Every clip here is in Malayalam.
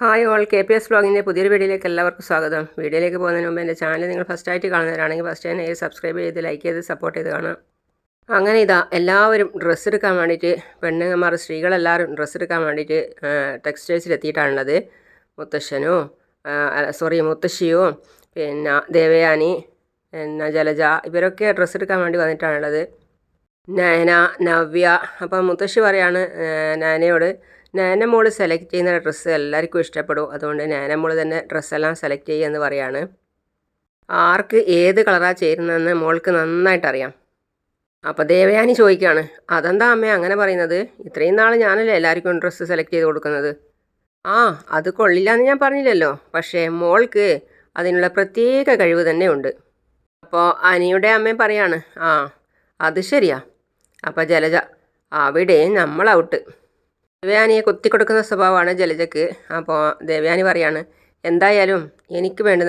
Hi all K P S ബ്ലോഗിന്റെ പുതിയൊരു വീഡിയോയിലേക്ക് എല്ലാവർക്കും സ്വാഗതം. വീഡിയോയിലേക്ക് പോകുന്നതിന് മുമ്പ് എന്റെ ചാനൽ നിങ്ങൾ ഫസ്റ്റ് ആയിട്ട് കാണുന്നവരാണെങ്കിൽ ഫസ്റ്റ് തന്നെ സബ്സ്ക്രൈബ് ചെയ്ത് ലൈക്ക് ചെയ്ത് സപ്പോർട്ട് ചെയ്ത് കാണാം. അങ്ങനെ ഇതാ എല്ലാവരും ഡ്രസ്സ് എടുക്കാൻ വേണ്ടിയിട്ട് പെണ്ണുങ്ങന്മാർ സ്ത്രീകളെല്ലാവരും ഡ്രസ്സ് എടുക്കാൻ വേണ്ടിയിട്ട് ടെക്സ്റ്റൈൽസിൽ എത്തിയിട്ടാണുള്ളത് മുത്തശ്ശനോ സോറി മുത്തശ്ശിയോ പിന്നെ ദേവയാനി പിന്നെ ജലജ ഇവരൊക്കെ ഡ്രസ്സ് എടുക്കാൻ വേണ്ടി വന്നിട്ടാണുള്ളത്. നയന നവ്യ അപ്പം മുത്തശ്ശി പറയാണ് നയനയോട് നയന മോൾ സെലക്ട് ചെയ്യുന്ന ഡ്രസ്സ് എല്ലാവർക്കും ഇഷ്ടപ്പെടും. അതുകൊണ്ട് നാനമോൾ തന്നെ ഡ്രസ്സെല്ലാം സെലക്ട് ചെയ്യുക എന്ന് പറയാണ്. ആർക്ക് ഏത് കളറാണ് ചേരുന്നതെന്ന് മോൾക്ക് നന്നായിട്ട് അറിയാം. അപ്പോൾ ദേവയാനി ചോദിക്കുകയാണ് അതെന്താ അമ്മ അങ്ങനെ പറയുന്നത്? ഇത്രയും നാൾ ഞാനല്ലേ എല്ലാവർക്കും ഡ്രസ്സ് സെലക്ട് ചെയ്ത് കൊടുക്കുന്നത്? ആ അത് കൊള്ളില്ല എന്ന് ഞാൻ പറഞ്ഞില്ലല്ലോ. പക്ഷേ മോൾക്ക് അതിനുള്ള പ്രത്യേക കഴിവ് തന്നെ ഉണ്ട്. അപ്പോൾ അനിയുടെ അമ്മയും പറയാണ് ആ അത് ശരിയാ. അപ്പോൾ ജലജ അവിടെ നമ്മൾ ഔട്ട് ദേവയാനിയെ കുത്തിക്കൊടുക്കുന്ന സ്വഭാവമാണ് ജലജക്ക് അപ്പോൾ ദേവയാനി പറയാണ് എന്തായാലും എനിക്ക് വേണ്ട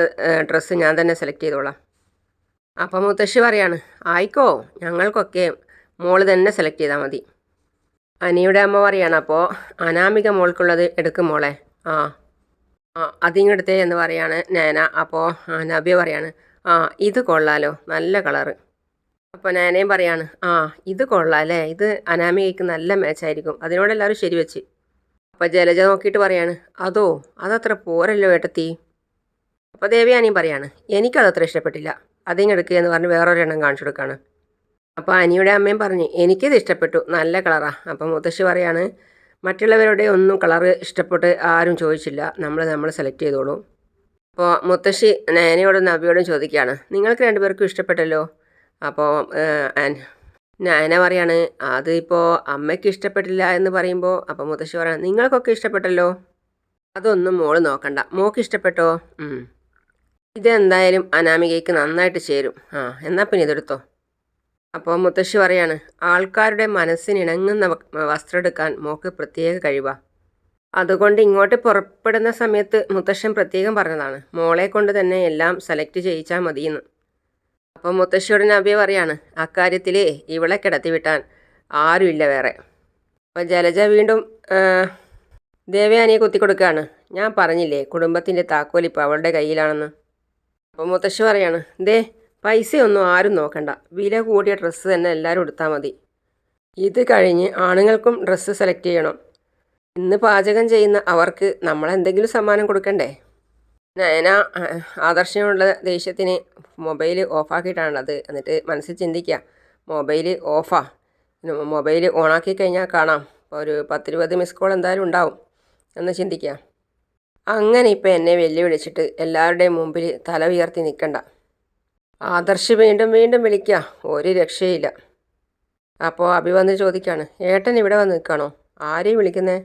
ഡ്രസ്സ് ഞാൻ തന്നെ സെലക്ട് ചെയ്തോളാം. അപ്പോൾ മുത്തശ്ശി പറയാണ് ആയിക്കോ ഞങ്ങൾക്കൊക്കെ മോൾ തന്നെ സെലക്ട് ചെയ്താൽ മതി. അനിയുടെ അമ്മ പറയാണ് അപ്പോൾ അനാമിക മോൾക്കുള്ളത് എടുക്കും മോളെ. ആ ആ അതിങ്ങെടുത്തേ എന്ന് പറയാണ് നേന അപ്പോൾ നബിയ പറയാണ് ആ ഇത് കൊള്ളാലോ നല്ല കളറ്. അപ്പോൾ നേനയും പറയാണ് ആ ഇത് കൊള്ളാം അല്ലേ? ഇത് അനാമികയ്ക്ക് നല്ല മാച്ചായിരിക്കും അതിനോട് എല്ലാവരും ശരി ശരിവെച്ച് അപ്പോൾ ജലജ നോക്കിയിട്ട് പറയാണ് അതോ അതത്ര പോരല്ലോ ഏട്ടത്തി. അപ്പോൾ ദേവയാനിയും പറയാണ് എനിക്കതത്ര ഇഷ്ടപ്പെട്ടില്ല. അതിങ്ങെടുക്കുക എന്ന് പറഞ്ഞ് വേറൊരെണ്ണം കാണിച്ചു കൊടുക്കുകയാണ് അപ്പോൾ അനിയുടെ അമ്മയും പറഞ്ഞ് എനിക്കിത് ഇഷ്ടപ്പെട്ടു. നല്ല കളറാണ് അപ്പോൾ മുത്തശ്ശി പറയാണ് മറ്റുള്ളവരുടെ ഒന്നും കളറ് ഇഷ്ടപ്പെട്ട് ആരും ചോദിച്ചില്ല. നമ്മൾ നമ്മൾ സെലക്ട് ചെയ്തോളൂ. അപ്പോൾ മുത്തശ്ശി നയനയോടും നബിയോടും ചോദിക്കുകയാണ് നിങ്ങൾക്ക് രണ്ടുപേർക്കും ഇഷ്ടപ്പെട്ടല്ലോ? അപ്പോൾ നയന പറയാണ് അത് ഇപ്പോൾ അമ്മയ്ക്ക് ഇഷ്ടപ്പെട്ടില്ല എന്ന് പറയുമ്പോൾ അപ്പോൾ മുത്തശ്ശി പറയാണ് നിങ്ങൾക്കൊക്കെ ഇഷ്ടപ്പെട്ടല്ലോ? അതൊന്നും മോൾ നോക്കണ്ട. മോക്ക് ഇഷ്ടപ്പെട്ടോ? ഇതെന്തായാലും അനാമികയ്ക്ക് നന്നായിട്ട് ചേരും. ആ എന്നാൽ പിന്നെ ഇതെടുത്തോ? അപ്പോൾ മുത്തശ്ശി പറയാണ് ആൾക്കാരുടെ മനസ്സിനിണങ്ങുന്ന വസ്ത്രം എടുക്കാൻ മോക്ക് പ്രത്യേക കഴിവാ. അതുകൊണ്ട് ഇങ്ങോട്ട് പുറപ്പെടുന്ന സമയത്ത് മുത്തശ്ശൻ പ്രത്യേകം പറഞ്ഞതാണ് മോളെ കൊണ്ട് തന്നെ എല്ലാം സെലക്ട് ചെയ്യിച്ചാൽ മതിയെന്ന്. അപ്പോൾ മുത്തശ്ശിയോട് നബി പറയാണ് അക്കാര്യത്തിൽ ഇവളെ കിടത്തി വിട്ടാൻ ആരുമില്ല വേറെ. അപ്പം ജലജ വീണ്ടും ദേവയാനിയെ കുത്തിക്കൊടുക്കുകയാണ്. ഞാൻ പറഞ്ഞില്ലേ കുടുംബത്തിന്റെ താക്കോലിപ്പോൾ അവളുടെ കയ്യിലാണെന്ന്. അപ്പം മുത്തശ്ശി പറയാണ് ദേ പൈസയൊന്നും ആരും നോക്കണ്ട. വില കൂടിയ ഡ്രസ്സ് തന്നെ എല്ലാവരും എടുത്താൽ മതി. ഇത് കഴിഞ്ഞ് ആണുങ്ങൾക്കും ഡ്രസ്സ് സെലക്ട് ചെയ്യണം. ഇന്ന് പാചകം ചെയ്യുന്ന അവർക്ക് നമ്മളെന്തെങ്കിലും സമ്മാനം കൊടുക്കണ്ടേ? നയന ആദർശമുള്ള ദേഷ്യത്തിന് മൊബൈൽ ഓഫാക്കിയിട്ടാണുള്ളത് എന്നിട്ട് മനസ്സിൽ ചിന്തിക്കുക മൊബൈൽ ഓഫാ. മൊബൈൽ ഓണാക്കി കഴിഞ്ഞാൽ കാണാം. ഒരു പത്തിരുപത് മിസ് കോൾ എന്തായാലും ഉണ്ടാവും എന്ന് ചിന്തിക്കുക അങ്ങനെ ഇപ്പം എന്നെ വെല്ലുവിളിച്ചിട്ട് എല്ലാവരുടെയും മുമ്പിൽ തല ഉയർത്തി നിൽക്കണ്ട ആദർശ് വീണ്ടും വീണ്ടും വിളിക്കുക ഒരു രക്ഷയില്ല. അപ്പോൾ അഭി വന്ന് ചോദിക്കുകയാണ് ഏട്ടൻ ഇവിടെ വന്ന് നിൽക്കണോ? ആരെയും വിളിക്കുന്നേ?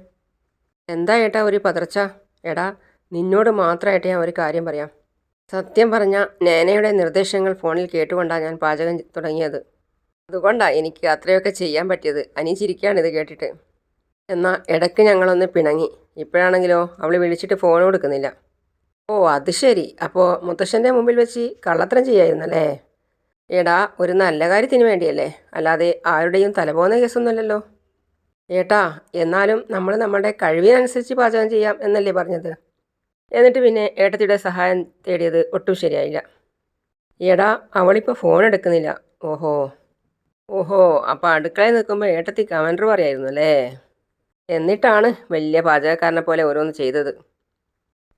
എന്താ ഏട്ടാ ഒരു പതർച്ച? എടാ നിന്നോട് മാത്രമായിട്ട് ഞാൻ ഒരു കാര്യം പറയാം. സത്യം പറഞ്ഞാൽ നേനയുടെ നിർദ്ദേശങ്ങൾ ഫോണിൽ കേട്ടുകൊണ്ടാണ് ഞാൻ പാചകം തുടങ്ങിയത്. അതുകൊണ്ടാണ് എനിക്ക് അത്രയൊക്കെ ചെയ്യാൻ പറ്റിയത്. അനിച്ചിരിക്കുകയാണ് ഇത് കേട്ടിട്ട്. എന്നാൽ ഇടയ്ക്ക് ഞങ്ങളൊന്ന് പിണങ്ങി. ഇപ്പോഴാണെങ്കിലോ അവൾ വിളിച്ചിട്ട് ഫോൺ കൊടുക്കുന്നില്ല. ഓ അത് ശരി. അപ്പോൾ മുത്തശ്ശന്റെ മുമ്പിൽ വെച്ച് കള്ളത്തരം ചെയ്യായിരുന്നല്ലേ ഏടാ ഒരു നല്ല കാര്യത്തിന് വേണ്ടിയല്ലേ? അല്ലാതെ ആരുടെയും തലപോകുന്ന കേസൊന്നുമല്ലല്ലോ. ഏട്ടാ എന്നാലും നമ്മൾ നമ്മുടെ കഴിവിനനുസരിച്ച് പാചകം ചെയ്യാം എന്നല്ലേ പറഞ്ഞത്? എന്നിട്ട് പിന്നെ ഏട്ടത്തിയുടെ സഹായം തേടിയത് ഒട്ടും ശരിയായില്ല. എടാ അവളിപ്പോൾ ഫോൺ എടുക്കുന്നില്ല. ഓഹോ. ഓഹോ അപ്പോൾ അടുക്കളയിൽ നിൽക്കുമ്പോൾ ഏട്ടത്തി കമൻഡർ പറയായിരുന്നു അല്ലേ? എന്നിട്ടാണ് വലിയ പാചകക്കാരനെ പോലെ ഓരോന്ന് ചെയ്തത്.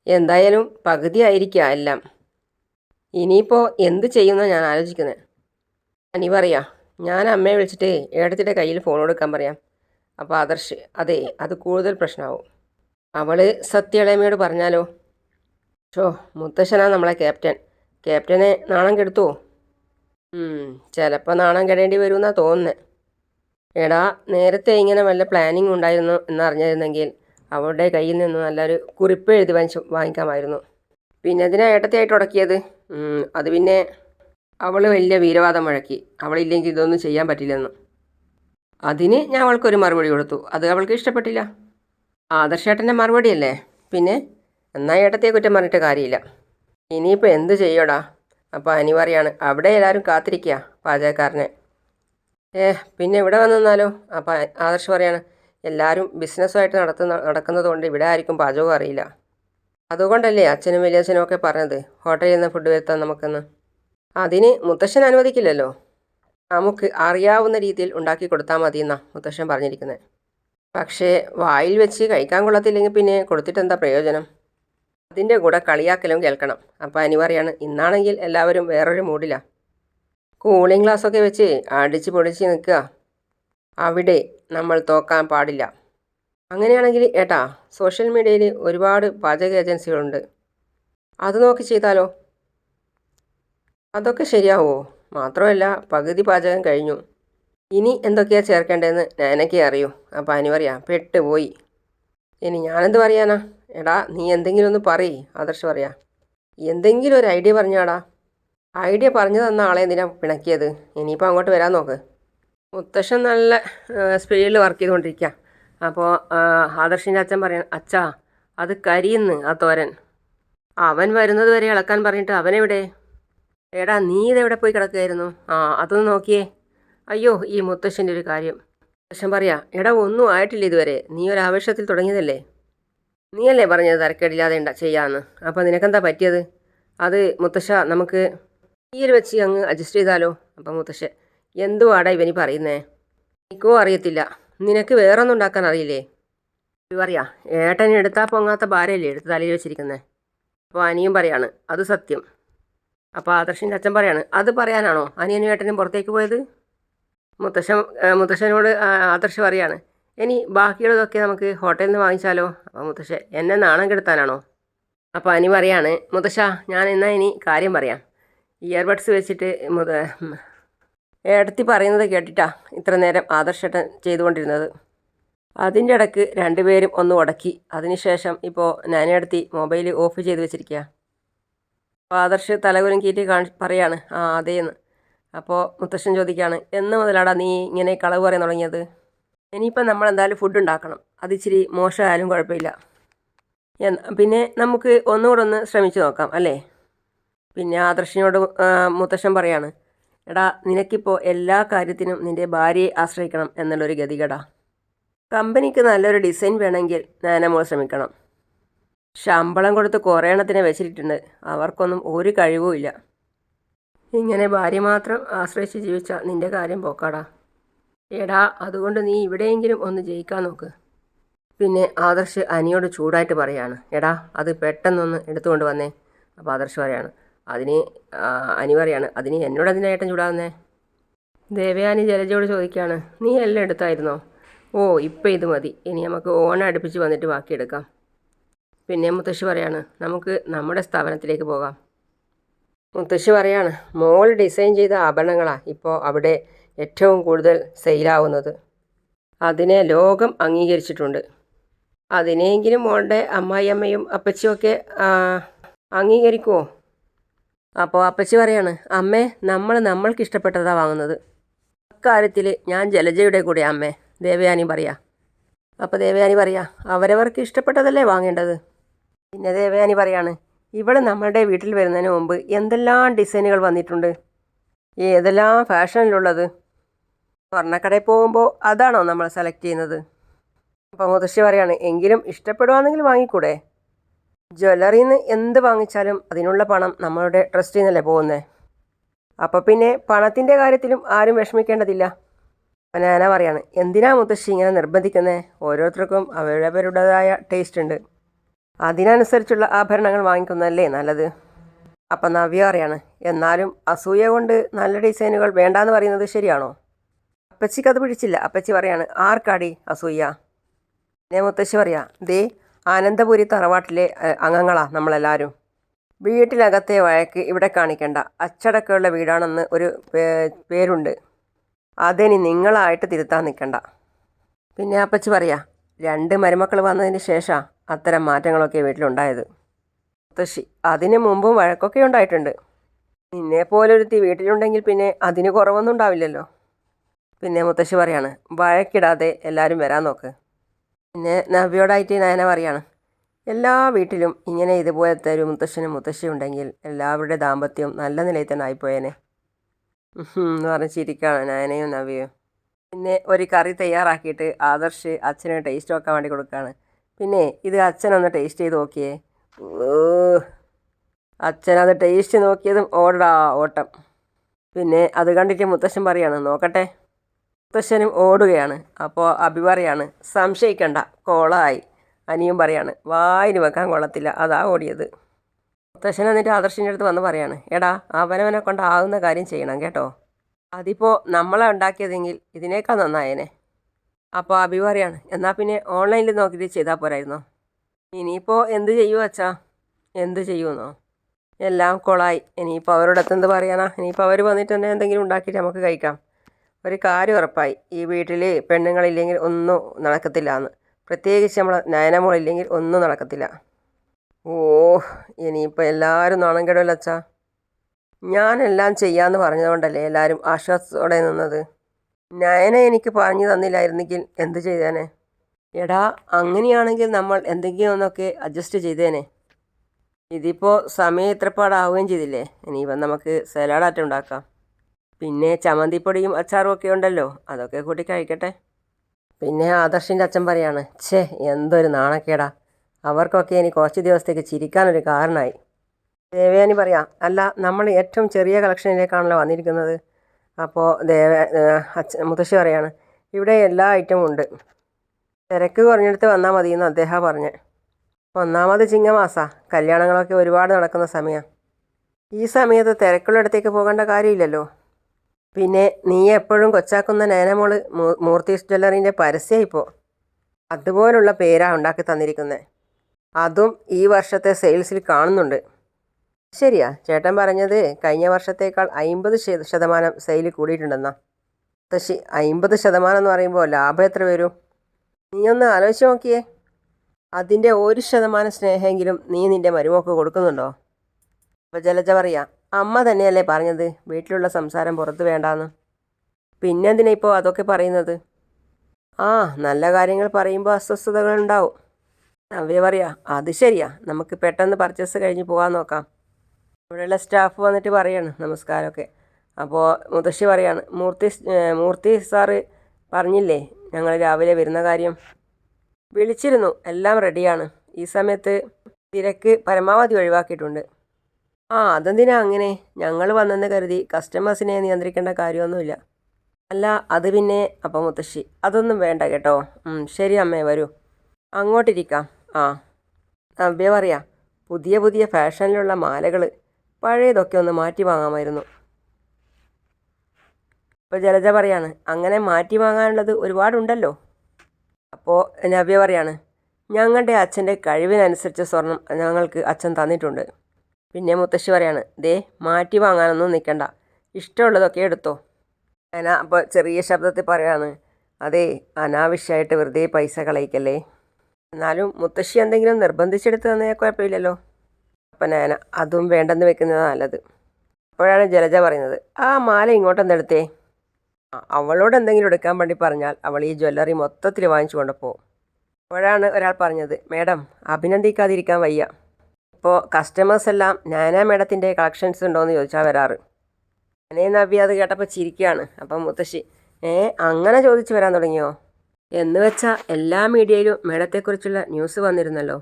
എന്തായാലും പകുതി ആയിരിക്കുക എല്ലാം. ഇനിയിപ്പോൾ എന്ത് ചെയ്യുന്ന ഞാൻ ആലോചിക്കുന്നത് അനി പറയാ. ഞാൻ അമ്മയെ വിളിച്ചിട്ട് ഏടത്തിന്റെ കയ്യിൽ ഫോൺ കൊടുക്കാൻ പറയാം. അപ്പോൾ ആദർശ് അതെ അത് കൂടുതൽ പ്രശ്നമാവും അവൾ സത്യളേമയോട് പറഞ്ഞാലോ? ഷോ മുത്തശ്ശനാ നമ്മളെ ക്യാപ്റ്റൻ. ക്യാപ്റ്റനെ നാണം കെടുത്തുവോ ചിലപ്പോൾ നാണം കെടേണ്ടി വരുമെന്നാണ് തോന്നുന്നത് എടാ നേരത്തെ ഇങ്ങനെ വല്ല പ്ലാനിങ് ഉണ്ടായിരുന്നു എന്നറിഞ്ഞിരുന്നെങ്കിൽ അവളുടെ കയ്യിൽ നിന്ന് നല്ലൊരു കുറിപ്പ് എഴുതി വാങ്ങിച്ചു വാങ്ങിക്കാമായിരുന്നു. പിന്നെ അതിനാ ഏട്ടത്തെയായിട്ട് ഉടക്കിയത്? അത് പിന്നെ അവൾ വലിയ വീരവാദം മുഴക്കി. അവളില്ലെങ്കിൽ ഇതൊന്നും ചെയ്യാൻ പറ്റില്ലെന്ന്. അതിന് ഞാൻ അവൾക്കൊരു മറുപടി കൊടുത്തു. അത് അവൾക്ക് ഇഷ്ടപ്പെട്ടില്ല. ആദർശേട്ടന്റെ മറുപടിയല്ലേ? പിന്നെ എന്നാൽ ഏട്ടത്തെ കുറ്റം പറഞ്ഞിട്ട് കാര്യമില്ല. ഇനിയിപ്പോൾ എന്ത് ചെയ്യടാ? അപ്പോൾ അനി പറയാണ് അവിടെ എല്ലാവരും കാത്തിരിക്കുക പാചകക്കാരനെ. ഏ പിന്നെ ഇവിടെ വന്നു അപ്പോൾ ആദർശ് പറയാണ് എല്ലാവരും ബിസിനസ്സുമായിട്ട് നടത്തുന്ന നടക്കുന്നതുകൊണ്ട് ഇവിടെ ആയിരിക്കും പാചകം അറിയില്ല. അതുകൊണ്ടല്ലേ അച്ഛനും വലിയച്ഛനും ഒക്കെ പറഞ്ഞത് ഹോട്ടലിൽ നിന്ന് ഫുഡ് വരുത്താൻ നമുക്കെന്ന്. അതിന് മുത്തശ്ശൻ അനുവദിക്കില്ലല്ലോ. നമുക്ക് അറിയാവുന്ന രീതിയിൽ ഉണ്ടാക്കി കൊടുത്താൽ മതി എന്നാ മുത്തശ്ശൻ പറഞ്ഞിരിക്കുന്നത് പക്ഷേ വായിൽ വെച്ച് കഴിക്കാൻ കൊള്ളത്തില്ലെങ്കിൽ പിന്നെ കൊടുത്തിട്ട് എന്താ പ്രയോജനം? അതിന്റെ കൂടെ കളിയാക്കലും കേൾക്കണം. അപ്പോൾ അനി പറയാണ് ഇന്നാണെങ്കിൽ എല്ലാവരും വേറൊരു മൂഡിലാണ് കൂളിംഗ് ഗ്ലാസ്സൊക്കെ വെച്ച് അടിച്ച് പൊടിച്ച് നിൽക്കുക. അവിടെ നമ്മൾ തോക്കാൻ പാടില്ല. അങ്ങനെയാണെങ്കിൽ ഏട്ടാ സോഷ്യൽ മീഡിയയിൽ ഒരുപാട് പാചക ഏജൻസികളുണ്ട്. അത് നോക്കി ചെയ്താലോ? അതൊക്കെ ശരിയാവുമോ മാത്രമല്ല പകുതി പാചകം കഴിഞ്ഞു. ഇനി എന്തൊക്കെയാണ് ചേർക്കേണ്ടതെന്ന് ഞാനൊക്കെ അറിയൂ. അപ്പം അനി പറയാം പെട്ടുപോയി. ഇനി ഞാനെന്ത് പറയാനാ? എടാ നീ എന്തെങ്കിലും ഒന്ന് പറയ് ആദർശ് പറയാ. എന്തെങ്കിലും ഒരു ഐഡിയ പറഞ്ഞാടാ. ഐഡിയ പറഞ്ഞു തന്ന ആളെ എന്തിനാ പിണക്കിയത്? ഇനിയിപ്പോൾ അങ്ങോട്ട് വരാൻ നോക്ക്. മുത്തശ്ശൻ നല്ല സ്പീഡിൽ വർക്ക് ചെയ്തുകൊണ്ടിരിക്കുക അപ്പോൾ ആദർശിന്റെ അച്ഛൻ പറയാൻ അച്ഛാ അത് കരിയുന്ന് ആ തോരൻ. അവൻ വരുന്നത് വരെ ഇളക്കാൻ പറഞ്ഞിട്ട് അവനെവിടെ? എടാ നീ ഇതെവിടെ പോയി കിടക്കുമായിരുന്നു ആ അതൊന്ന് നോക്കിയേ. അയ്യോ ഈ മുത്തശ്ശന്റെ ഒരു കാര്യം. മുത്തശ്ശൻ പറയാ എടാ ഒന്നും ആയിട്ടില്ല ഇതുവരെ. നീ ഒരു ആവേശത്തിൽ തുടങ്ങിയതല്ലേ? നീയല്ലേ പറഞ്ഞത് തരക്കേടില്ലാതെ ഉണ്ടാ ചെയ്യാമെന്ന് അപ്പോൾ നിനക്കെന്താ പറ്റിയത്? അത് മുത്തശ്ശ നമുക്ക് തീയിൽ വെച്ച് അങ്ങ് അഡ്ജസ്റ്റ് ചെയ്താലോ? അപ്പം മുത്തശ്ശൻ എന്തുവാടാ ഇവനി പറയുന്നേ? എനിക്കോ അറിയത്തില്ല. നിനക്ക് വേറെ ഒന്നും ഉണ്ടാക്കാൻ അറിയില്ലേ? പറയാ ഏട്ടൻ എടുത്താൽ പൊങ്ങാത്ത ഭാര്യയല്ലേ എടുത്ത് തലയിൽ വെച്ചിരിക്കുന്നത് അപ്പോൾ അനിയും പറയാണ് അത് സത്യം. അപ്പോൾ ആദർശിന്റെ അച്ഛൻ പറയാണ് അത് പറയാനാണോ അനിയനും ഏട്ടനും പുറത്തേക്ക് പോയത്? മുത്തശ്ശൻ മുത്തശ്ശനോട് ആദർശം പറയാണ് ഇനി ബാക്കിയുള്ളതൊക്കെ നമുക്ക് ഹോട്ടലിൽ നിന്ന് വാങ്ങിച്ചാലോ? അപ്പോൾ മുത്തശ്ശൻ എന്നെ നാണം കെടുത്താനാണോ? അപ്പോൾ അനി പറയാണ് മുത്തശ്ശ ഞാൻ എന്നാൽ ഇനി കാര്യം പറയാം. ഇയർബഡ്സ് വെച്ചിട്ട് മുത ഏടത്തി പറയുന്നത് കേട്ടിട്ടാ ഇത്ര നേരം ആദർശേട്ടൻ ചെയ്തുകൊണ്ടിരുന്നത്. അതിന്റെ ഇടയ്ക്ക് രണ്ടുപേരും ഒന്ന് ഉടക്കി. അതിനുശേഷം ഇപ്പോൾ ഞാനേടത്തി മൊബൈൽ ഓഫ് ചെയ്ത് വെച്ചിരിക്കുക അപ്പോൾ ആദർശ് തലകുലുക്കിയിട്ട് കാണി പറയാണ് ആ അതേന്ന് അപ്പോൾ മുത്തശ്ശൻ ചോദിക്കുകയാണ് എന്ന് മുതലാടാ നീ ഇങ്ങനെ കളവ് പറയാൻ തുടങ്ങിയത്? ഇനിയിപ്പോൾ നമ്മൾ എന്തായാലും ഫുഡ് ഉണ്ടാക്കണം. അത് ഇച്ചിരി മോശമായാലും കുഴപ്പമില്ല. പിന്നെ നമുക്ക് ഒന്നുകൂടെ ഒന്ന് ശ്രമിച്ചു നോക്കാം അല്ലേ? പിന്നെ ആദർശിനോട് മുത്തശ്ശൻ പറയാണ് എടാ നിനക്കിപ്പോൾ എല്ലാ കാര്യത്തിനും നിന്റെ ഭാര്യയെ ആശ്രയിക്കണം എന്നുള്ളൊരു ഗതികേടാ. കമ്പനിക്ക് നല്ലൊരു ഡിസൈൻ വേണമെങ്കിൽ ഞാനമോൾ ശ്രമിക്കണം. ശമ്പളം കൊടുത്ത് കുറേ എണ്ണത്തിനെ വെച്ചിട്ടുണ്ട്. അവർക്കൊന്നും ഒരു കഴിവും ഇല്ല ഇങ്ങനെ ഭാര്യ മാത്രം ആശ്രയിച്ച് ജീവിച്ച നിന്റെ കാര്യം പോക്കാടാ. എടാ അതുകൊണ്ട് നീ ഇവിടെയെങ്കിലും ഒന്ന് ജയിക്കാൻ നോക്ക്. പിന്നെ ആദർശ് അനിയോട് ചൂടായിട്ട് പറയാണ്. എടാ അത് പെട്ടെന്നൊന്ന് എടുത്തുകൊണ്ട് വന്നേ. അപ്പോൾ ആദർശ് പറയാണ്. അതിന് അനി പറയാണ് അതിന് എന്നോട് അതിന്റെ ഏട്ടൻ ചൂടാകുന്നേ ദേവയാനി ജലജയോട് ചോദിക്കുകയാണ് നീ എല്ലാം എടുത്തായിരുന്നോ? ഓ ഇപ്പം ഇത് മതി. ഇനി നമുക്ക് ഓണം അടുപ്പിച്ച് വന്നിട്ട് ബാക്കിയെടുക്കാം. പിന്നെ മുത്തശ്ശി പറയാണ് നമുക്ക് നമ്മുടെ സ്ഥാപനത്തിലേക്ക് പോകാം. മുത്തശ്ശി പറയാണ് മോൾ ഡിസൈൻ ചെയ്ത ആഭരണങ്ങളാണ് ഇപ്പോൾ അവിടെ ഏറ്റവും കൂടുതൽ സെയിലാവുന്നത്. അതിനെ ലോകം അംഗീകരിച്ചിട്ടുണ്ട്. അതിനെങ്കിലും മോളുടെ അമ്മായിയമ്മയും അപ്പച്ചിയൊക്കെ അംഗീകരിക്കുമോ അപ്പോൾ അപ്പച്ചി പറയാണ് അമ്മേ നമ്മൾ നമ്മൾക്ക് ഇഷ്ടപ്പെട്ടതാണ് വാങ്ങുന്നത്. അക്കാര്യത്തിൽ ഞാൻ ജലജയുടെ കൂടെ അമ്മേ. ദേവയാനി പറയാ. അപ്പോൾ ദേവയാനി പറയാ അവരവർക്ക് ഇഷ്ടപ്പെട്ടതല്ലേ വാങ്ങേണ്ടത്? പിന്നെ ദേവയാനി പറയാണ് ഇവിടെ നമ്മളുടെ വീട്ടിൽ വരുന്നതിന് മുമ്പ് എന്തെല്ലാം ഡിസൈനുകൾ വന്നിട്ടുണ്ട്? ഏതെല്ലാം ഫാഷനിലുള്ളത്? സ്വർണക്കടയിൽ പോകുമ്പോൾ അതാണോ നമ്മൾ സെലക്ട് ചെയ്യുന്നത്? അപ്പോൾ മുതശ്ശി പറയാണ് എങ്കിലും ഇഷ്ടപ്പെടുവാണെങ്കിൽ വാങ്ങിക്കൂടെ? ജ്വല്ലറിയിൽ നിന്ന് എന്ത് വാങ്ങിച്ചാലും അതിനുള്ള പണം നമ്മളുടെ ട്രസ്റ്റിൽ നിന്നല്ലേ പോകുന്നത് അപ്പോൾ പിന്നെ പണത്തിന്റെ കാര്യത്തിലും ആരും വിഷമിക്കേണ്ടതില്ല. അപ്പം പറയാണ് എന്തിനാ മുത്തശ്ശി ഇങ്ങനെ നിർബന്ധിക്കുന്നത് ഓരോരുത്തർക്കും അവരവരുടേതായ ടേസ്റ്റ് ഉണ്ട്. അതിനനുസരിച്ചുള്ള ആഭരണങ്ങൾ വാങ്ങിക്കുന്നതല്ലേ നല്ലത്? അപ്പം നവ്യ പറയാണ് എന്നാലും അസൂയ കൊണ്ട് നല്ല ഡിസൈനുകൾ വേണ്ടാന്ന് പറയുന്നത് ശരിയാണോ? അപ്പച്ചിക്ക് അത് പിടിച്ചില്ല. അപ്പച്ചി പറയാണ് ആർക്കാടി അസൂയ? പിന്നെ മുത്തശ്ശി പറയാ ദേ ആനന്ദപുരി തറവാട്ടിലെ അംഗങ്ങളാ നമ്മളെല്ലാവരും വീട്ടിലകത്തെ വഴക്ക് ഇവിടെ കാണിക്കേണ്ട. അച്ചടക്കമുള്ള വീടാണെന്ന് ഒരു പേരുണ്ട്. അതിനി നിങ്ങളായിട്ട് തിരുത്താൻ നിൽക്കണ്ട. പിന്നെ അപ്പച്ചി പറയാ രണ്ട് മരുമക്കൾ വന്നതിന് ശേഷം അത്തരം മാറ്റങ്ങളൊക്കെ വീട്ടിലുണ്ടായത്. മുത്തശ്ശി അതിന് മുമ്പും വഴക്കൊക്കെ ഉണ്ടായിട്ടുണ്ട്. നിന്നെ പോലൊരുത്തി വീട്ടിലുണ്ടെങ്കിൽ പിന്നെ അതിന് കുറവൊന്നും ഉണ്ടാവില്ലല്ലോ. പിന്നെ മുത്തശ്ശി പറയാണ് വഴക്കിടാതെ എല്ലാവരും വരാൻ നോക്ക്. പിന്നെ നവ്യോടായിട്ട് നയന പറയാണ് എല്ലാ വീട്ടിലും ഇങ്ങനെ ഇതുപോലത്തെ ഒരു മുത്തശ്ശനും മുത്തശ്ശിയും ഉണ്ടെങ്കിൽ എല്ലാവരുടെ ദാമ്പത്യവും നല്ല നിലയിൽ തന്നെ ആയിപ്പോയേനെ. എന്ന് പറഞ്ഞ് നയനയും നവ്യയും. പിന്നെ ഒരു കറി തയ്യാറാക്കിയിട്ട് ആദർശ് അച്ഛനെ ടേസ്റ്റ് നോക്കാൻ വേണ്ടി കൊടുക്കുകയാണ്. പിന്നെ ഇത് അച്ഛനൊന്ന് ടേസ്റ്റ് ചെയ്ത് നോക്കിയേ. അച്ഛൻ അത് ടേസ്റ്റ് നോക്കിയതും ഓടാ ഓട്ടം. പിന്നെ അത് കണ്ടിട്ട് മുത്തശ്ശൻ പറയാണ് നോക്കട്ടെ. മുത്തശ്ശനും ഓടുകയാണ് അപ്പോൾ അഭി പറയാണ് സംശയിക്കണ്ട കോളായി. അനിയും പറയാണ് വായിന് വെക്കാൻ കൊള്ളത്തില്ല അതാ ഓടിയത്. മുത്തശ്ശൻ എന്നിട്ട് ആദർശിന്റെ അടുത്ത് വന്ന് പറയാണ് എടാ അവനവനെ കൊണ്ടാകുന്ന കാര്യം ചെയ്യണം കേട്ടോ. അതിപ്പോൾ നമ്മളെ ഉണ്ടാക്കിയതെങ്കിൽ ഇതിനേക്കാൾ നന്നായേനെ. അപ്പോൾ അഭി പറയാണ് എന്നാൽ പിന്നെ ഓൺലൈനിൽ നോക്കിയിട്ട് ചെയ്താൽ പോരായിരുന്നോ? ഇനിയിപ്പോൾ എന്ത് ചെയ്യുമോ അച്ഛാ? എന്ത് ചെയ്യുമെന്നോ എല്ലാം കൊളായി. ഇനിയിപ്പോൾ അവരോട് എന്ത് പറയാനാ? ഇനിയിപ്പോൾ അവർ വന്നിട്ട് തന്നെ എന്തെങ്കിലും ഉണ്ടാക്കിയിട്ട് നമുക്ക് കഴിക്കാം. ഒരു കാര്യം ഉറപ്പായി. ഈ വീട്ടിൽ പെണ്ണുങ്ങളില്ലെങ്കിൽ ഒന്നും നടക്കത്തില്ല എന്ന്. പ്രത്യേകിച്ച് നമ്മൾ നയനമോളില്ലെങ്കിൽ ഒന്നും നടക്കത്തില്ല. ഓ ഇനിയിപ്പോൾ എല്ലാവരും നാണം കെടുമല്ലോ അച്ഛാ. ഞാനെല്ലാം ചെയ്യാമെന്ന് പറഞ്ഞതുകൊണ്ടല്ലേ എല്ലാവരും ആശ്വാസത്തോടെ നിന്നത്? നയന എനിക്ക് പറഞ്ഞു തന്നില്ലായിരുന്നെങ്കിൽ എന്ത് ചെയ്തേനെ? എടാ അങ്ങനെയാണെങ്കിൽ നമ്മൾ എന്തെങ്കിലും ഒന്നൊക്കെ അഡ്ജസ്റ്റ് ചെയ്തേനെ. ഇതിപ്പോൾ സമയം ഇത്രപ്പാടാവുകയും ചെയ്തില്ലേ? ഇനിയിപ്പം നമുക്ക് സലാഡാറ്റം ഉണ്ടാക്കാം. പിന്നെ ചമ്മന്തിപ്പൊടിയും അച്ചാറും ഒക്കെ ഉണ്ടല്ലോ അതൊക്കെ കൂട്ടി കഴിക്കട്ടെ. പിന്നെ ആദർശിന്റെ അച്ഛൻ പറയാണ് ഛേ എന്തൊരു നാണക്കേടാ. അവർക്കൊക്കെ ഇനി കുറച്ച് ദിവസത്തേക്ക് ചിരിക്കാനൊരു കാരണമായി ദേവയാനി പറയാം അല്ല നമ്മൾ ഏറ്റവും ചെറിയ കളക്ഷനിലേക്കാണല്ലോ വന്നിരിക്കുന്നത്. അപ്പോൾ ദേവ അച്ഛൻ മുത്തശ്ശി പറയാണ് ഇവിടെ എല്ലാ ഐറ്റവും ഉണ്ട്. തിരക്ക് കുറഞ്ഞെടുത്ത് വന്നാൽ മതി എന്ന് അദ്ദേഹം പറഞ്ഞ്. ഒന്നാമത് ചിങ്ങമാസാ. കല്യാണങ്ങളൊക്കെ ഒരുപാട് നടക്കുന്ന സമയമാണ് ഈ സമയത്ത് തിരക്കുള്ളിടത്തേക്ക് പോകേണ്ട കാര്യമില്ലല്ലോ. പിന്നെ നീ എപ്പോഴും കൊച്ചാക്കുന്ന നേനമോൾ മൂർത്തീസ് ജ്വല്ലറിന്റെ പരസ്യം ഇപ്പോൾ അതുപോലുള്ള പേരാണ് ഉണ്ടാക്കി തന്നിരിക്കുന്നത് അതും ഈ വർഷത്തെ സെയിൽസിൽ കാണുന്നുണ്ട്. ശരിയാ. ചേട്ടൻ പറഞ്ഞത് കഴിഞ്ഞ വർഷത്തേക്കാൾ അമ്പത് ശതമാനം സെയിൽ കൂടിയിട്ടുണ്ടെന്നാ. മുത്തശ്ശി അമ്പത് ശതമാനം എന്ന് പറയുമ്പോൾ ലാഭം എത്ര വരും? നീ ഒന്ന് ആലോചിച്ച് നോക്കിയേ. അതിന്റെ ഒരു ശതമാനം സ്നേഹമെങ്കിലും നീ നിന്റെ മരുമോക്ക് കൊടുക്കുന്നുണ്ടോ? അപ്പോൾ ജലജ പറയാ അമ്മ തന്നെയല്ലേ പറഞ്ഞത് വീട്ടിലുള്ള സംസാരം പുറത്ത് വേണ്ടാന്ന്. പിന്നെന്തിനാ ഇപ്പോൾ അതൊക്കെ പറയുന്നത്? ആ നല്ല കാര്യങ്ങൾ പറയുമ്പോൾ അസ്വസ്ഥതകൾ ഉണ്ടാവും. നവ്യ പറയാ അത് ശരിയാ. നമുക്ക് പെട്ടെന്ന് പർച്ചേസ് കഴിഞ്ഞ് പോകാൻ നോക്കാം. ഇവിടെയുള്ള സ്റ്റാഫ് വന്നിട്ട് പറയാണ് നമസ്കാരമൊക്കെ. അപ്പോൾ മുത്തശ്ശി പറയാണ് മൂർത്തി മൂർത്തി സാറ് പറഞ്ഞില്ലേ ഞങ്ങൾ രാവിലെ വരുന്ന കാര്യം? വിളിച്ചിരുന്നു എല്ലാം റെഡിയാണ്. ഈ സമയത്ത് തിരക്ക് പരമാവധി ഒഴിവാക്കിയിട്ടുണ്ട്. ആ അതെന്തിനാ അങ്ങനെ? ഞങ്ങൾ വന്നെന്ന് കരുതി കസ്റ്റമേഴ്സിനെ നിയന്ത്രിക്കേണ്ട കാര്യമൊന്നുമില്ല. അല്ല അത് പിന്നെ അപ്പം മുത്തശ്ശി അതൊന്നും വേണ്ട കേട്ടോ. ശരി അമ്മേ വരൂ. അങ്ങോട്ടിരിക്കാം. ആ. നവ്യ പറയാം. പുതിയ പുതിയ ഫാഷനിലുള്ള മാലകൾ പഴയതൊക്കെ ഒന്ന് മാറ്റി വാങ്ങാമായിരുന്നു. ഇപ്പോൾ ജലജ പറയാണ് അങ്ങനെ മാറ്റി വാങ്ങാനുള്ളത് ഒരുപാടുണ്ടല്ലോ. അപ്പോൾ നവ്യ പറയാണ് ഞങ്ങളുടെ അച്ഛന്റെ കഴിവിനനുസരിച്ച് സ്വർണം ഞങ്ങൾക്ക് അച്ഛൻ തന്നിട്ടുണ്ട്. പിന്നെ മുത്തശ്ശി പറയാണ് ദേ മാറ്റി വാങ്ങാനൊന്നും നിൽക്കണ്ട ഇഷ്ടമുള്ളതൊക്കെ എടുത്തോ. അന അപ്പോൾ ചെറിയ ശബ്ദത്തിൽ പറയാണ് അതെ അനാവശ്യമായിട്ട് വെറുതെ പൈസ കളയിക്കല്ലേ? എന്നാലും മുത്തശ്ശി എന്തെങ്കിലും നിർബന്ധിച്ചെടുത്ത് തന്നേ കുഴപ്പമില്ലല്ലോ. ഞാൻ അതും വേണ്ടെന്ന് വെക്കുന്നതാണ് നല്ലത്. അപ്പോഴാണ് ജലജ പറയുന്നത് ആ മാല ഇങ്ങോട്ടൊന്നെടുത്തേ അവളോട് എന്തെങ്കിലും എടുക്കാൻ വേണ്ടി പറഞ്ഞാൽ അവൾ ഈ ജ്വല്ലറി മൊത്തത്തിൽ വാങ്ങിച്ചു കൊണ്ടുപോകും അപ്പോഴാണ് ഒരാൾ പറഞ്ഞത് മേഡം അഭിനന്ദിക്കാതിരിക്കാൻ വയ്യ. ഇപ്പോൾ കസ്റ്റമേഴ്സ് എല്ലാം നാനാ മേഡത്തിന്റെ കളക്ഷൻസ് ഉണ്ടോയെന്ന് ചോദിച്ചാൽ വരാറ്. ഞാനേ നവ്യ അത് കേട്ടപ്പോൾ ചിരിക്കുകയാണ് അപ്പം മുത്തശ്ശി ഏ അങ്ങനെ ചോദിച്ചു വരാൻ തുടങ്ങിയോ? എന്ന് വെച്ചാൽ എല്ലാ മീഡിയയിലും മേഡത്തെക്കുറിച്ചുള്ള ന്യൂസ് വന്നിരുന്നല്ലോ.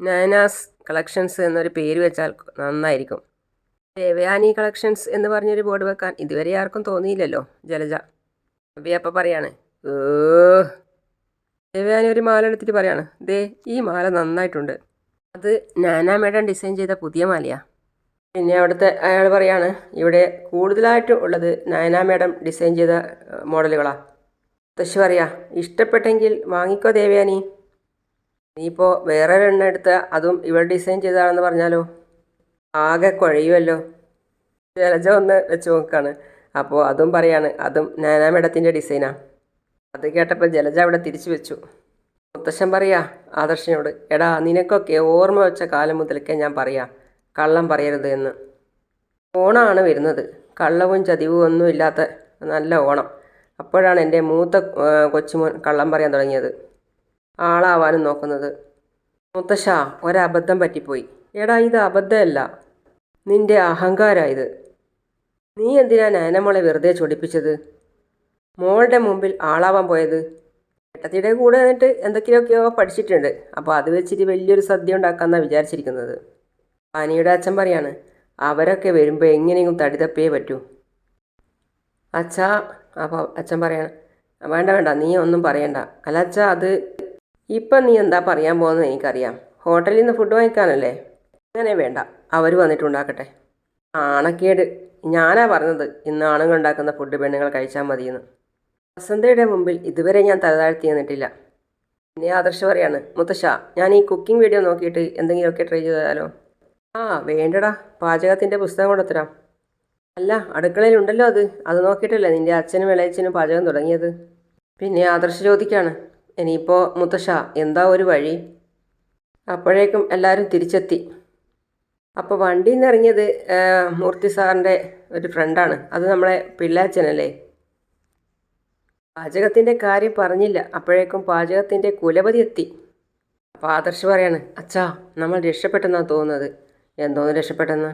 നാനാസ് കളക്ഷൻസ് എന്നൊരു പേര് വെച്ചാൽ നന്നായിരിക്കും. ദേവയാനി കളക്ഷൻസ് എന്ന് പറഞ്ഞൊരു ബോർഡ് വെക്കാൻ ഇതുവരെ ആർക്കും തോന്നിയില്ലല്ലോ ജലജ. അപ്പൊ പറയാണ് ദേവയാനി ഒരു മാല എടുത്തിട്ട് പറയാണ് ദേ ഈ മാല നന്നായിട്ടുണ്ട്. അത് നാനാ മേഡം ഡിസൈൻ ചെയ്ത പുതിയ മാലയാണ് പിന്നെ അവിടുത്തെ അയാൾ പറയാണ് ഇവിടെ കൂടുതലായിട്ടും ഉള്ളത് നയന മേഡം ഡിസൈൻ ചെയ്ത മോഡലുകളാണ് തശ്ശി പറയാ ഇഷ്ടപ്പെട്ടെങ്കിൽ വാങ്ങിക്കോ ദേവയാനി. നീയിപ്പോൾ വേറെ എണ്ണ എടുത്ത് അതും ഇവൾ ഡിസൈൻ ചെയ്തതാണെന്ന് പറഞ്ഞാലോ? ആകെ കുഴയുമല്ലോ ജലജ ഒന്ന് വെച്ച് നോക്കാണ്. അപ്പോൾ അതും പറയാണ് അതും നാനാ മേഡത്തിന്റെ ഡിസൈനാണ് അത് കേട്ടപ്പോൾ ജലജ അവിടെ തിരിച്ചു വെച്ചു. മുത്തശ്ശൻ പറയാ ആദർശനോട് എടാ നിനക്കൊക്കെ ഓർമ്മ വെച്ച കാലം മുതലൊക്കെ ഞാൻ പറയാ. കള്ളം പറയരുത് എന്ന്. ഓണമാണ് വരുന്നത്. കള്ളവും ചതിവും ഒന്നും ഇല്ലാത്ത നല്ല ഓണം. അപ്പോഴാണ് എന്റെ മൂത്ത കൊച്ചുമോൻ കള്ളം പറയാൻ തുടങ്ങിയത്. ആളാവാനും നോക്കുന്നത്. മുത്തശ്ശ ഒരബദ്ധം പറ്റിപ്പോയി. എടാ ഇത് അബദ്ധമല്ല. നിന്റെ അഹങ്കാര ഇത് നീ എന്തിനാ നാനമോളെ വെറുതെ ചൊടിപ്പിച്ചത്? മോളുടെ മുമ്പിൽ ആളാവാൻ പോയത്? ഏട്ടത്തിയുടെ കൂടെ എന്നിട്ട് എന്തൊക്കെയൊക്കെയോ പഠിച്ചിട്ടുണ്ട്. അപ്പോൾ അത് വെച്ചിട്ട് വലിയൊരു സദ്യ ഉണ്ടാക്കാമെന്നാണ് വിചാരിച്ചിരിക്കുന്നത്. പനിയുടെ അച്ഛൻ പറയാണ് അവരൊക്കെ വരുമ്പോൾ എങ്ങനെയെങ്കിലും തടി പറ്റൂ. അച്ഛാ അപ്പോൾ അച്ഛൻ പറയാണ് വേണ്ട വേണ്ട നീ ഒന്നും പറയണ്ട. അല്ല അച്ഛാ അത് ഇപ്പം നീ എന്താ പറയാൻ പോകുന്നത് എനിക്കറിയാം. ഹോട്ടലിൽ നിന്ന് ഫുഡ് വാങ്ങിക്കാനല്ലേ? അങ്ങനെ വേണ്ട. അവർ വന്നിട്ടുണ്ടാക്കട്ടെ. ആണക്കേട്. ഞാനാ പറഞ്ഞത് ഇന്ന് ആണുങ്ങൾ ഉണ്ടാക്കുന്ന ഫുഡ് പെണ്ണുങ്ങൾ കഴിച്ചാൽ മതിയെന്ന്. വസന്തയുടെ മുമ്പിൽ ഇതുവരെ ഞാൻ തലതാഴ്ത്തി നിന്നിട്ടില്ല. പിന്നെ ആദർശ പറയാണ് മുത്തശ്ശ ഞാൻ ഈ കുക്കിംഗ് വീഡിയോ നോക്കിയിട്ട് എന്തെങ്കിലുമൊക്കെ ട്രൈ ചെയ്താലോ? ആ വേണ്ടടാ. പാചകത്തിന്റെ പുസ്തകം കൊണ്ടുത്തരാം. അല്ല അടുക്കളയിലുണ്ടല്ലോ അത്. അത് നോക്കിയിട്ടല്ലേ നിന്റെ അച്ഛനും ഇളയച്ചനും പാചകം തുടങ്ങിയത്? പിന്നെ ആദർശ ചോദിക്കാണ് ഇനിയിപ്പോൾ മുത്തശ്ശ എന്താ ഒരു വഴി? അപ്പോഴേക്കും എല്ലാവരും തിരിച്ചെത്തി. അപ്പോൾ വണ്ടിയിൽ നിന്ന് ഇറങ്ങിയത് മൂർത്തി സാറിന്റെ ഒരു ഫ്രണ്ടാണ്. അത് നമ്മളെ പിള്ളാച്ചനല്ലേ? പാചകത്തിന്റെ കാര്യം പറഞ്ഞില്ല. അപ്പോഴേക്കും പാചകത്തിന്റെ കുലപതി എത്തി. അപ്പോൾ ആദർശ് പറയാണ് അച്ഛാ നമ്മൾ രക്ഷപ്പെട്ടെന്നാണ് തോന്നുന്നത്. എന്തോന്ന് രക്ഷപ്പെട്ടെന്ന്?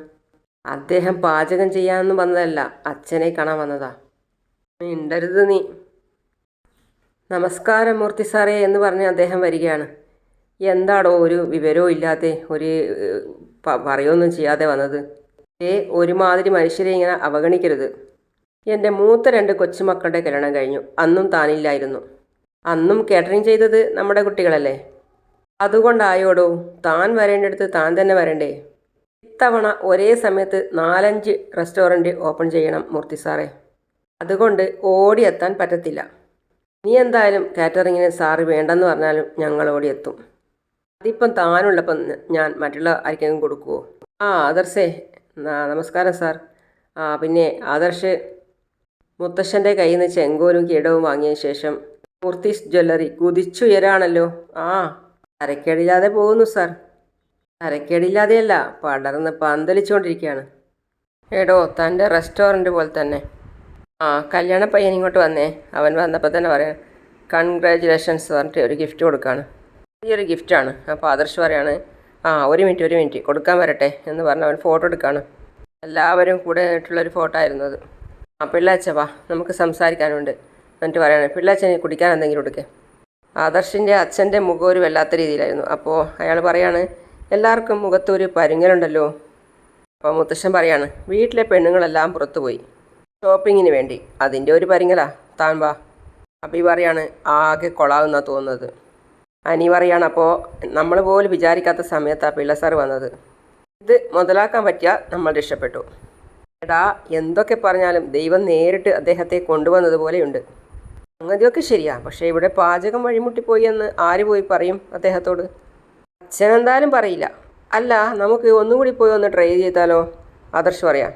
അദ്ദേഹം പാചകം ചെയ്യാമെന്ന് വന്നതല്ല അച്ഛനെ കാണാൻ വന്നതാ. മിണ്ടരുത് നീ. നമസ്കാരം മൂർത്തി സാറേ എന്ന് പറഞ്ഞ് അദ്ദേഹം വരികയാണ്. എന്താടോ ഒരു വിവരവും ഇല്ലാതെ ഒരു പറയൊന്നും ചെയ്യാതെ വന്നത്. ഏ ഒരുമാതിരി മനുഷ്യരെ ഇങ്ങനെ അവഗണിക്കരുത്. എന്റെ മൂത്ത രണ്ട് കൊച്ചുമക്കളുടെ കല്യാണം കഴിഞ്ഞു. അന്നും താനില്ലായിരുന്നു. അന്നും കാറ്ററിംഗ് ചെയ്തത് നമ്മുടെ കുട്ടികളല്ലേ? അതുകൊണ്ടായോടോ താൻ വരേണ്ടടുത്ത് താൻ തന്നെ വരണ്ടേ? ഇത്തവണ ഒരേ സമയത്ത് നാലഞ്ച് റെസ്റ്റോറന്റ് ഓപ്പൺ ചെയ്യണം മൂർത്തി സാറേ. അതുകൊണ്ട് ഓടിയെത്താൻ പറ്റത്തില്ല. നീ എന്തായാലും കാറ്ററിങ്ങിന് സാറ് വേണ്ടെന്ന് പറഞ്ഞാലും ഞങ്ങൾ എത്തും. അതിപ്പം താനുള്ളപ്പം ഞാൻ മറ്റുള്ള ആർക്കെങ്കിലും കൊടുക്കുമോ ആ ആദർശേ. നമസ്കാരം സാർ. ആ പിന്നെ ആദർശ് മുത്തശ്ശന്റെ കയ്യിൽ നിന്ന് ചെങ്കോലും കിടവും വാങ്ങിയ ശേഷം മൂർത്തീസ് ജ്വല്ലറി കുതിച്ചുയരാണല്ലോ ആ തരക്കേടില്ലാതെ പോകുന്നു സാർ. തരക്കേടില്ലാതെയല്ല പടർന്ന് പന്തലിച്ചുകൊണ്ടിരിക്കുകയാണ്. എടോ തന്റെ റെസ്റ്റോറന്റ് പോലെ തന്നെ. ആ കല്യാണ പയ്യൻ ഇങ്ങോട്ട് വന്നേ. അവൻ വന്നപ്പോൾ തന്നെ പറയാം കൺഗ്രാജുലേഷൻസ് പറഞ്ഞിട്ട് ഒരു ഗിഫ്റ്റ് കൊടുക്കുകയാണ് ചെറിയൊരു ഗിഫ്റ്റാണ് അപ്പോൾ ആദർശ് പറയാണ് ആ ഒരു മിനിറ്റ് ഒരു മിനിറ്റ് കൊടുക്കാൻ വരട്ടെ എന്ന് പറഞ്ഞ് അവൻ ഫോട്ടോ എടുക്കുകയാണ് എല്ലാവരും കൂടെ ആയിട്ടുള്ളൊരു ഫോട്ടോ ആയിരുന്നു അത്. ആ പിള്ളാച്ച വാ നമുക്ക് സംസാരിക്കാനുണ്ട്. എന്നിട്ട് പറയാണ് പിള്ളാച്ചന് കുടിക്കാൻ എന്തെങ്കിലും കൊടുക്കേ. ആദർശിന്റെ അച്ഛന്റെ മുഖം ഒരു വല്ലാത്ത രീതിയിലായിരുന്നു. അപ്പോൾ അയാൾ പറയാണ് എല്ലാവർക്കും മുഖത്തൊരു പരുങ്ങലുണ്ടല്ലോ. അപ്പോൾ മുത്തശ്ശൻ പറയാണ് വീട്ടിലെ പെണ്ണുങ്ങളെല്ലാം പുറത്തുപോയി. ഷോപ്പിങ്ങിന് വേണ്ടി. അതിന്റെ ഒരു പരിങ്ങല. താൻ വാ. അബി പറയാണ് ആകെ കൊളാവുന്ന തോന്നുന്നത്. അനി പറയാണ് അപ്പോൾ നമ്മൾ പോലും വിചാരിക്കാത്ത സമയത്താണ് പിള്ള സാർ വന്നത്. ഇത് മുതലാക്കാൻ പറ്റിയ നമ്മൾ രക്ഷപ്പെട്ടു. എടാ എന്തൊക്കെ പറഞ്ഞാലും ദൈവം നേരിട്ട് അദ്ദേഹത്തെ കൊണ്ടുവന്നതുപോലെയുണ്ട് സംഗതിയൊക്കെ ശരിയാ പക്ഷേ ഇവിടെ പാചകം വഴിമുട്ടിപ്പോയി എന്ന് ആര് പോയി പറയും അദ്ദേഹത്തോട്? അച്ഛനെന്തായാലും പറയില്ല. അല്ല നമുക്ക് ഒന്നുകൂടി പോയി ഒന്ന് ട്രൈ ചെയ്താലോ? ആദർശ് പറയാം.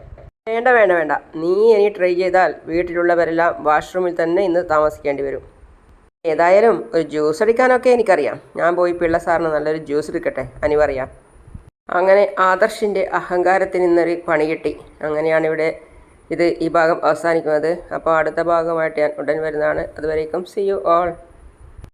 വേണ്ട വേണ്ട വേണ്ട. നീ ഇനി ട്രൈ ചെയ്താൽ വീട്ടിലുള്ളവരെല്ലാം വാഷ്റൂമിൽ തന്നെ ഇന്ന് താമസിക്കേണ്ടി വരും. ഏതായാലും ഒരു ജ്യൂസ് അടിക്കാനൊക്കെ എനിക്കറിയാം. ഞാൻ പോയി പിള്ള സാറിന് നല്ലൊരു ജ്യൂസ് എടുക്കട്ടെ അനി പറയാം. അങ്ങനെ ആദർശിന്റെ അഹങ്കാരത്തിന് ഇന്നൊരു പണി കിട്ടി. അങ്ങനെയാണ് ഇവിടെ ഇത് ഈ ഭാഗം അവസാനിക്കുന്നത്. അപ്പോൾ അടുത്ത ഭാഗമായിട്ട് ഞാൻ ഉടൻ വരുന്നതാണ്. അതുവരേക്കും സി യു ഓൾ